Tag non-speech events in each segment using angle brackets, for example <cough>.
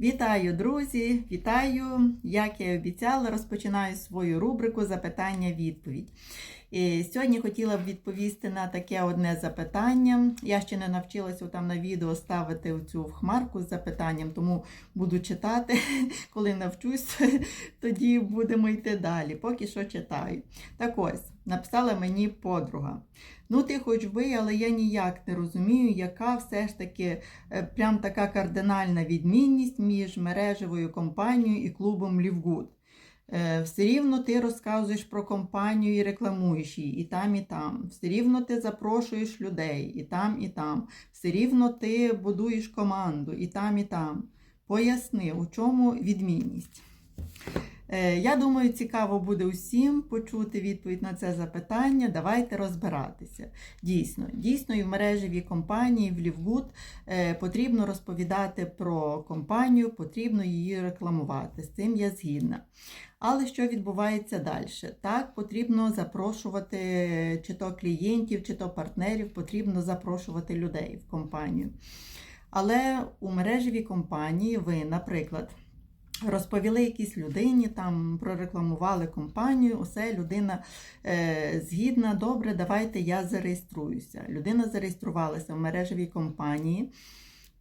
Вітаю, друзі! Вітаю! Як я і обіцяла, розпочинаю свою рубрику Запитання-відповідь. І Сьогодні хотіла б відповісти на таке одне запитання. Я ще не навчилася там на відео ставити цю хмарку з запитанням, тому буду читати. <laughs> Коли навчусь, <laughs> тоді будемо йти далі. Поки що читаю. Так ось, написала мені подруга. Ну, ти хоч би, але я ніяк не розумію, яка все ж таки е, прям така кардинальна відмінність між мережевою компанією і клубом Лівгуд. Е, Все рівно ти розказуєш про компанію і рекламуєш її і там, і там. Все рівно ти запрошуєш людей і там, і там. Все рівно ти будуєш команду і там, і там. Поясни, у чому відмінність. Е, Я думаю, цікаво буде усім почути відповідь на це запитання. Давайте розбиратися. Дійсно, дійсно, і в мережевій компанії в Лівгуд е, потрібно розповідати про компанію, потрібно її рекламувати. З цим я згідна. Але що відбувається далі? Так, потрібно запрошувати чи то клієнтів, чи то партнерів, потрібно запрошувати людей в компанію. Але у мережевій компанії ви, наприклад, розповіли якійсь людині, там прорекламували компанію, усе людина е, згідна, добре, давайте я зареєструюся. Людина зареєструвалася в мережевій компанії.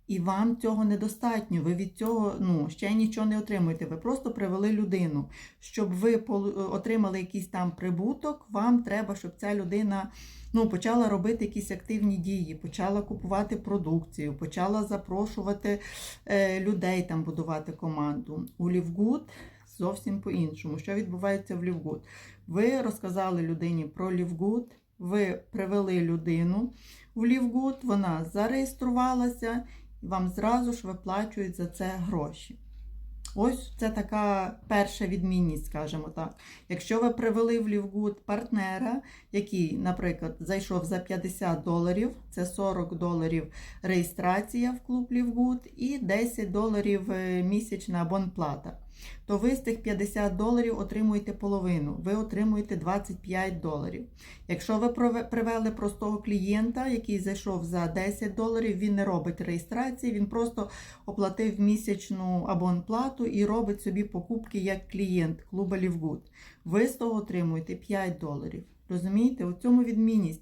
І вам цього недостатньо. Ви від цього ну, ще нічого не отримуєте. Ви просто привели людину. Щоб ви полу- отримали якийсь там прибуток, вам треба, щоб ця людина ну, почала робити якісь активні дії, почала купувати продукцію, почала запрошувати е, людей там будувати команду. У Лівгуд зовсім по-іншому. Що відбувається в Лівгуд? Ви розказали людині про Лівгуд, ви привели людину в Лівгуд, вона зареєструвалася вам зразу ж виплачують за це гроші. Ось це така перша відмінність, скажімо так. Якщо ви привели в Лівгуд партнера, який, наприклад, зайшов за 50 доларів, це 40 доларів реєстрація в клуб Лівгуд і 10 доларів е, місячна абонплата, то ви з тих 50 доларів отримуєте половину, ви отримуєте 25 доларів. Якщо ви привели простого клієнта, який зайшов за 10 доларів, він не робить реєстрації, він просто оплатив місячну абонплату і робить собі покупки як клієнт клуба Лівгуд. Ви з того отримуєте 5 доларів. Розумієте, у цьому відмінність.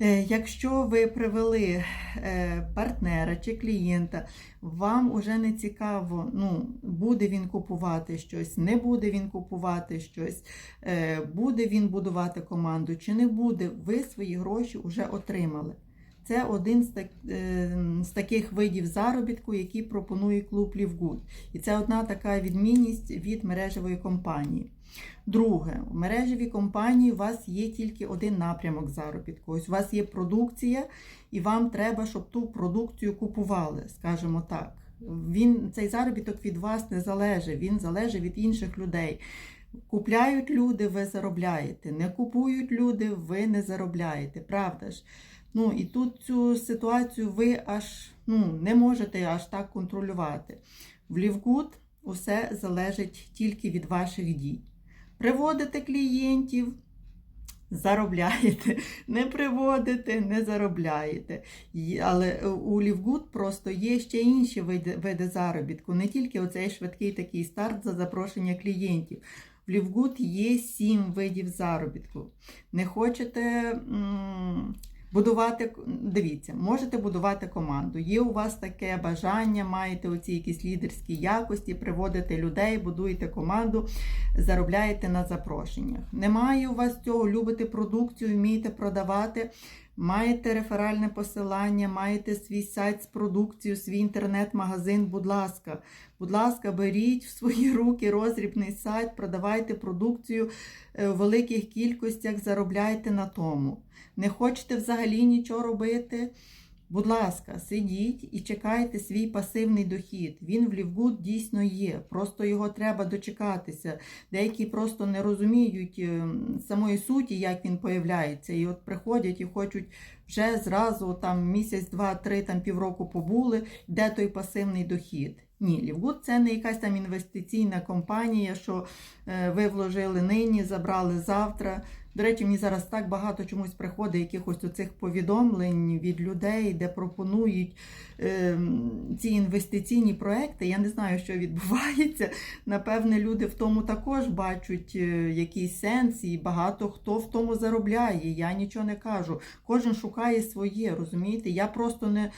Е, Якщо ви привели е, партнера чи клієнта, вам уже не цікаво, ну, буде він купувати щось, не буде він купувати щось, е, буде він будувати команду чи не буде, ви свої гроші вже отримали. Це один з, так, е, з таких видів заробітку, які пропонує клуб Лівгуд. І це одна така відмінність від мережевої компанії. Друге, у мережевій компанії у вас є тільки один напрямок заробітку. Ось у вас є продукція, і вам треба, щоб ту продукцію купували, скажімо так. Він, цей заробіток від вас не залежить, він залежить від інших людей. Купляють люди, ви заробляєте. Не купують люди, ви не заробляєте. Правда ж? Ну і тут цю ситуацію ви аж ну, не можете аж так контролювати. В Лівгуд усе залежить тільки від ваших дій. Приводите клієнтів, заробляєте, <laughs> не приводите, не заробляєте. Але е, у Лівгуд просто є ще інші види, заробітку, не тільки оцей швидкий такий старт за запрошення клієнтів. В Лівгуд є сім видів заробітку. Не хочете. м, Будувати, дивіться, можете будувати команду. Є у вас таке бажання, маєте оці якісь лідерські якості, приводите людей, будуєте команду, заробляєте на запрошеннях. Немає у вас цього, любите продукцію, вмієте продавати, маєте реферальне посилання, маєте свій сайт з продукцією, свій інтернет-магазин, будь ласка. Будь ласка, беріть в свої руки розрібний сайт, продавайте продукцію е, в великих кількостях, заробляйте на тому. Не хочете взагалі нічого робити? Будь ласка, сидіть і чекайте свій пасивний дохід. Він в Лівгуд дійсно є. Просто його треба дочекатися. Деякі просто не розуміють е, самої суті, як він появляється. І от приходять і хочуть вже зразу там місяць, два, три, там півроку побули, де той пасивний дохід. Ні, Лівгуд це не якась там інвестиційна компанія, що е, ви вложили нині, забрали завтра. До речі, мені зараз так багато чомусь приходить якихось оцих повідомлень від людей, де пропонують е, ці інвестиційні проекти. Я не знаю, що відбувається. Напевне, люди в тому також бачать е, якийсь сенс, і багато хто в тому заробляє. Я нічого не кажу. Кожен шукає своє, розумієте? Я просто не.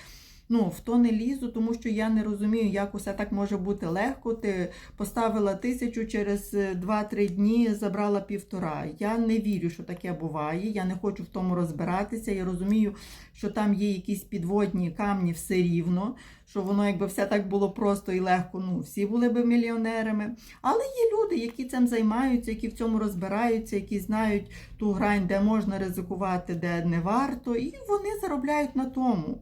Ну, в то не лізу, тому що я не розумію, як усе так може бути легко. Ти поставила тисячу через е, 2-3 дні забрала півтора. Я не вірю, що таке буває. Я не хочу в тому розбиратися. Я розумію, що там є якісь підводні камні все рівно, що воно якби все так було просто і легко. Ну, всі були би мільйонерами. Але є люди, які цим займаються, які в цьому розбираються, які знають ту грань, де можна ризикувати, де не варто, і вони заробляють на тому.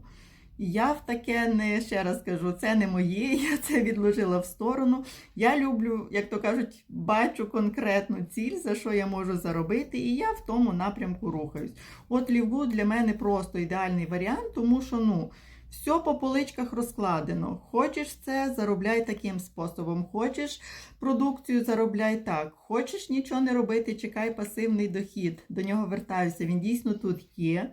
Я в таке не ще раз кажу, це не моє, <laughs> я це відложила в сторону. Я люблю, як то кажуть, бачу конкретну ціль, за що я можу заробити, і я в тому напрямку рухаюсь. От Лівгуд для мене просто ідеальний варіант, тому що ну. Все по поличках розкладено. Хочеш це, заробляй таким способом. Хочеш продукцію, заробляй так. Хочеш нічого не робити, чекай пасивний дохід. До нього вертаюся. Він дійсно тут є.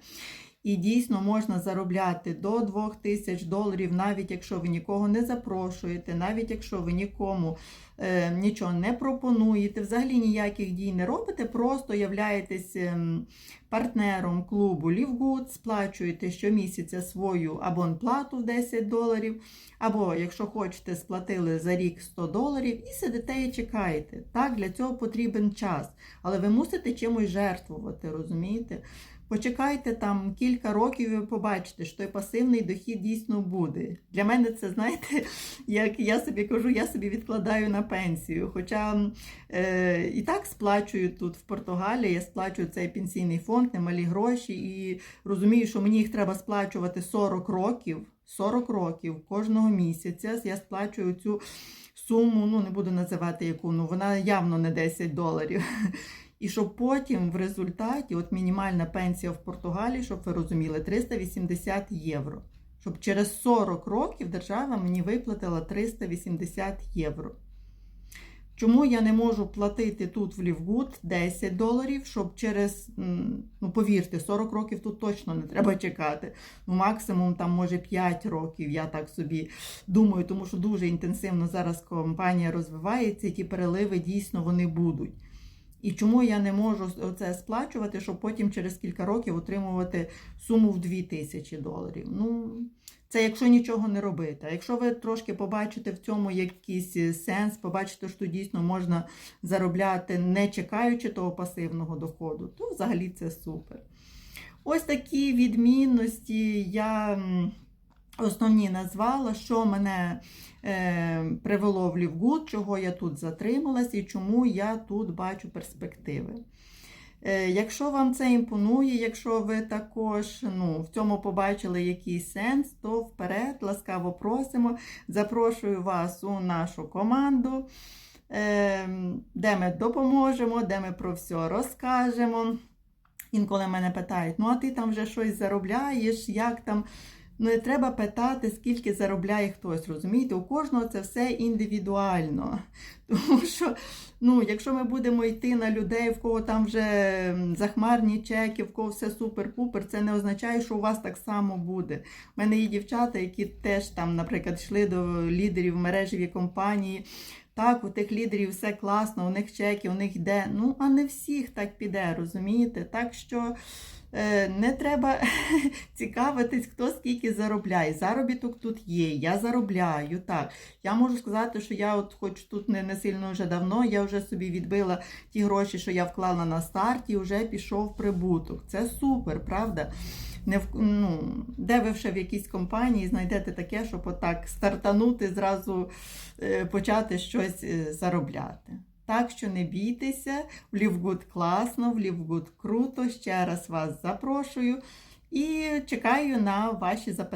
І дійсно можна заробляти до 2000 доларів, навіть якщо ви нікого не запрошуєте, навіть якщо ви нікому е, нічого не пропонуєте, взагалі ніяких дій не робите, просто являєтесь ем, партнером клубу Лівгуд, сплачуєте щомісяця свою абонплату в 10 доларів, або, якщо хочете, сплатили за рік 100 доларів і сидите і чекаєте. Так, для цього потрібен час, але ви мусите чимось жертвувати, розумієте? Почекайте там кілька років і побачите, що той пасивний дохід дійсно буде. Для мене це, знаєте, <laughs> як я собі кажу, я собі відкладаю на пенсію. Хоча е, і так сплачую тут в Португалії, я сплачую цей пенсійний фонд, немалі гроші, і розумію, що мені їх треба сплачувати 40 років. 40 років кожного місяця я сплачую цю суму, ну не буду називати яку, ну вона явно не 10 доларів. І щоб потім в результаті, от мінімальна пенсія в Португалії, щоб ви розуміли, 380 євро. Щоб через 40 років держава мені виплатила 380 євро. Чому я не можу платити тут в Лівгуд 10 доларів, щоб через, ну повірте, 40 років тут точно не треба чекати. Ну, максимум там може 5 років, я так собі думаю, тому що дуже інтенсивно зараз компанія розвивається, і ті переливи дійсно вони будуть. І чому я не можу це сплачувати, щоб потім через кілька років отримувати суму в 2000 доларів? Ну, це якщо нічого не робити. А якщо ви трошки побачите в цьому якийсь сенс, побачите, що дійсно можна заробляти, не чекаючи того пасивного доходу, то взагалі це супер. Ось такі відмінності я. Основні назвала, що мене е, привело в Лівгуд, чого я тут затрималась і чому я тут бачу перспективи. Е, якщо вам це імпонує, якщо ви також ну, в цьому побачили якийсь сенс, то вперед, ласкаво просимо. Запрошую вас у нашу команду, е, де ми допоможемо, де ми про все розкажемо. Інколи мене питають: ну, а ти там вже щось заробляєш, як там. Не треба питати, скільки заробляє хтось. Розумієте, у кожного це все індивідуально. <laughs> Тому що, ну, якщо ми будемо йти на людей, в кого там вже захмарні чеки, в кого все супер-пупер, це не означає, що у вас так само буде. У мене є дівчата, які теж там, наприклад, йшли до лідерів мережеві компанії. Так, у тих лідерів все класно, у них чеки, у них йде. Ну, а не всіх так піде, розумієте? Так що. Не треба <laughs> цікавитись, хто скільки заробляє. Заробіток тут є, я заробляю. так. Я можу сказати, що я, от хоч тут не, не сильно вже давно, я вже собі відбила ті гроші, що я вклала на старті, і вже пішов прибуток. Це супер, правда? Не в, ну, Де ви вже в якійсь компанії знайдете таке, щоб отак стартанути, зразу е, почати щось е, заробляти. Так що не бійтеся, в Лівгуд класно, в Лівгуд круто. Ще раз вас запрошую і чекаю на ваші запитання.